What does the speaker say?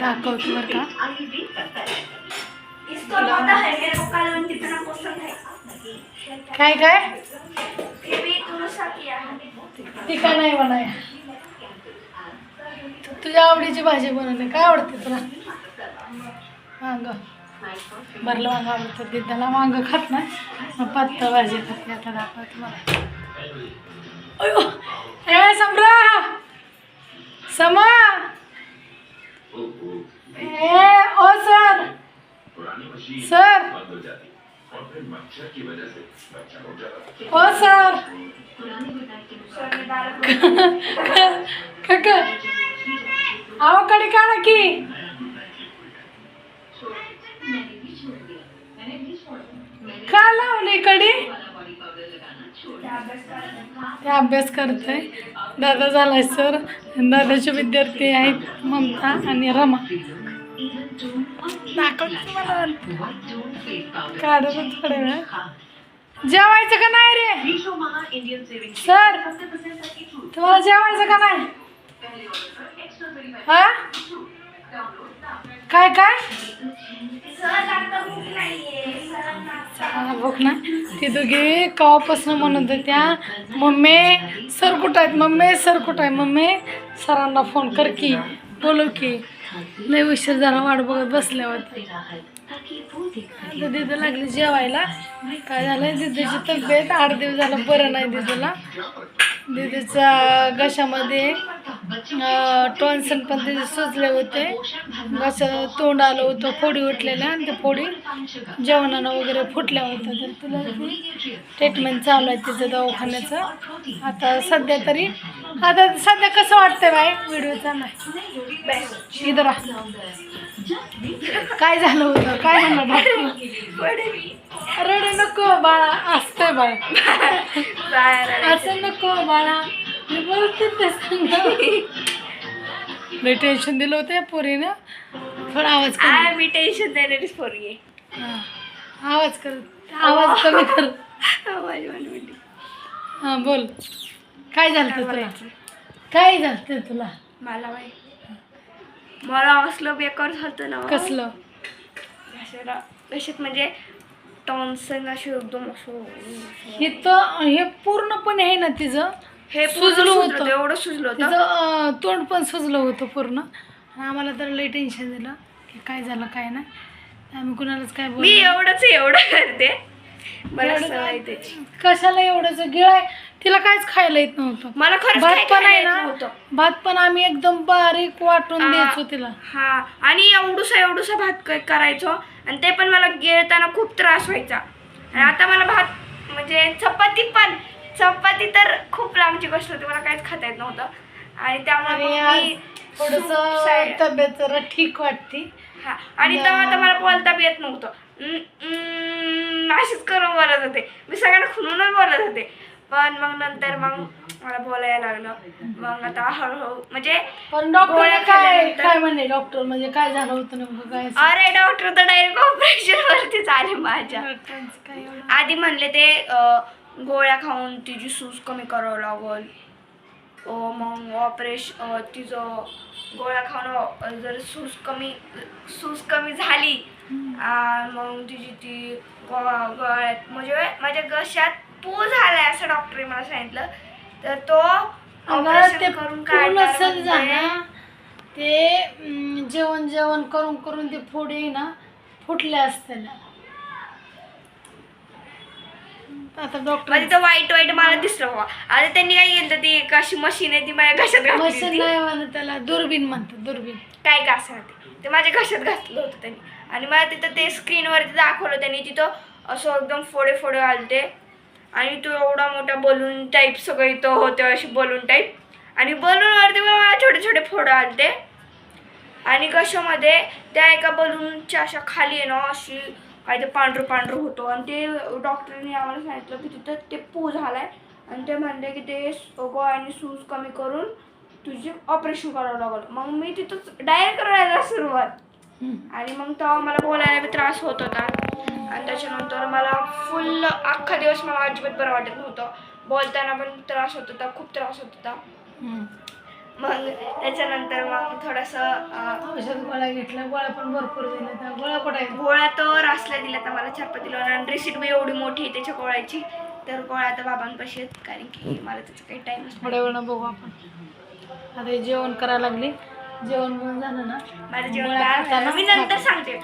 दाखवतो बरं का. काय काय? ती का नाही बनाय तुझ्या आवडीची भाजी बनवली काय आवडते तुला? वांग. भरलं वांग आवडतं ते त्याला वांग खात नाही मग पातळ भाजी खाते आता दाखवते मला अयो! ए सम्रा! समा! सर ओ सर काका आहो कडे काढा की का लावली कडी ते अभ्यास करतोय दादा झालाय सर दादाचे विद्यार्थी आहेत ममता आणि रमा जेवायचं का नाही रे? सर तुम्हाला जेवायचं का नाही? हा? काय काय? बघ ना. ती दोघी कवापासून म्हणत होत्या मम्मी सर कुठं आहेत? मम्मी सर कुठं आहे? मम्मी सरांना फोन कर की. बोलव की. लय उशीर झाला वाट बघत बसल्या होत्या दिदी लागली जेवायला. काय झालं दिदीची तब्येत आठ दिवस झालं बरं नाही दिदीला. दिदीच्या घशामध्ये टॉन्सन पण तिथे सुजले होते. घसा तोंड आलं होतं फोडी उठलेल्या आणि त्या फोडी जेवणानं वगैरे फुटल्या होत्या. तर तुला ट्रीटमेंट चालू आहे तिचं दवाखान्याचं. आता सध्या तरी आता सध्या कसं वाटतंय बाई व्हिडिओ चाललाय इधर. काय झालं होतं? काय म्हणलं डॉक्टर रडू नको बाळा. असतंय बाळ. असं नको बाळा. मी ते टेन्शन दिलं होतं या पोरीनं. थोडा आवाज कर. आय मी टेन्शन देणारीच पोरगी. आहे. हा. आवाज कर. आवाज कमी कर. आवाज. हा बोल. काय झालं होतं तुला? काय झालं होतं तुला? मला बाई. मला असलं बेकार झालं ना. कसलं? कशात म्हणजे टॉन्सन असे एकदम असं हे तर हे पूर्णपणे आहे ना तिचं. हे सुजलं होतं. एवढं सुजलं होतं. तोंड पण सुजलं होतं पूर्ण. आणि आम्हाला तर लई टेन्शन दिलं की काय झालं काय नाही. आम्ही कुणालाच काय मी बोल एवढंच एवढं करते. मला एवढं सवय काय? त्याची. कशाला एवढंच? गिळाय तिला काहीच खायला येत नव्हतं. मला खरंच भात काही पण खायला आहे येत ना नव्हतं. भात पण आम्ही एकदम बारीक वाटून आ, द्यायचो तिला. हा आणि एवढूसा एवढूसा भात क- करायचो आणि ते पण मला गिळताना खूप त्रास व्हायचा. आणि आता मला भात म्हणजे चपाती पण लांबची गोष्ट होती मला काहीच खाता येत नव्हतं. आणि त्यामुळे आणि मग थोडस तब्येत जरा ठीक वाटते. हा. आणि तेव्हा तर मला बोलता बी येत नव्हतं. अशीच करून बोलत होते. मी सगळ्यांना खुलूनच बोलत होते. पण मग नंतर मग मला बोलायला लागलं. मग आता हळूहळू म्हणजे पण डॉक्टर गोळ्या काय खाल्ल्यानंतर- काय म्हणे डॉक्टर म्हणजे काय झालं होतं नेमकं? काय अरे डॉक्टर तर डायरेक्ट ऑपरेशन वरतीच आले माझ्या. डॉक्टरांचं काय एवढं? आधी म्हणले ते अं, गोळ्या खाऊन तिची सूज कमी करावं लागल. मग ऑपरेशन तिचं गोळ्या खाऊन जर सूज कमी सूज कमी झाली मग तिची ती गो- गळ्यात म्हणजे माझ्या घशात पू झालाय असं डॉक्टरने मला सांगितलं. तर तो ऑपरेशन करून काढणार झाला. ते जेवण जेवण करून करून ते फोडी ना फुटल्या असते ना आता डॉक्टर म्हणजे तो वाईट वाईट मला दिसलं बाबा. आता त्यांनी काय केलं ती एक अशी मशीन आहे ती माझ्या घशात घातली मशीन होती. नाही म्हणत त्याला दुर्बीन म्हणतात दुर्बीन काय का असं ते माझ्या घशात घातलं होतं त्यांनी. आणि मला तिथं ते स्क्रीनवरती दाखवलं त्यांनी तिथं असं एकदम फोडे फोडे आलते. आणि तो एवढा मोठा बलून टाईप सगळं इथं होते असे बलून टाईप आणि बलूनवरती पण मला छोटे छोटे फोडे आलते. आणि कशामध्ये त्या एका बलूनच्या अशा खाली आहे ना अशी काय ते पांढरं पांढरं होतं. आणि ते डॉक्टरने आम्हाला सांगितलं की तिथं ते पू झालाय. आणि ते म्हणले की ते गोळ्याने सूज कमी करून तुझे ऑपरेशन करावं लागलं. मग मी तिथं डायरेक्ट करायला सुरुवात. आणि मग तेव्हा मला बोलायला बी त्रास होत होता. आणि त्याच्यानंतर मला फुल अख्खा दिवस मला अजिबात बरं वाटत नव्हतं. बोलताना पण त्रास होत होता खूप त्रास होत होता. मग त्याच्यानंतर मग थोडंसं औषध गोळ्या घेतल्या गोळ्या पण भरपूर दिल्या त्या. गोळ्या कुठे आहेत? गोळ्या तर असल्या दिल्या तर मला चपाती लावून आणि रिसिट बी एवढी मोठी आहे त्याच्या गोळ्याची. तर गोळ्या आता बाबांपाशी आहेत कारण की मला त्याचं काही टाईमच थोड्या वेळानं बघू आपण. आता हे जेवण करायला लागली. जेवण बिवण झालं ना? माझं जेवण गोळ्या काय खाताना मी नंतर सांगते.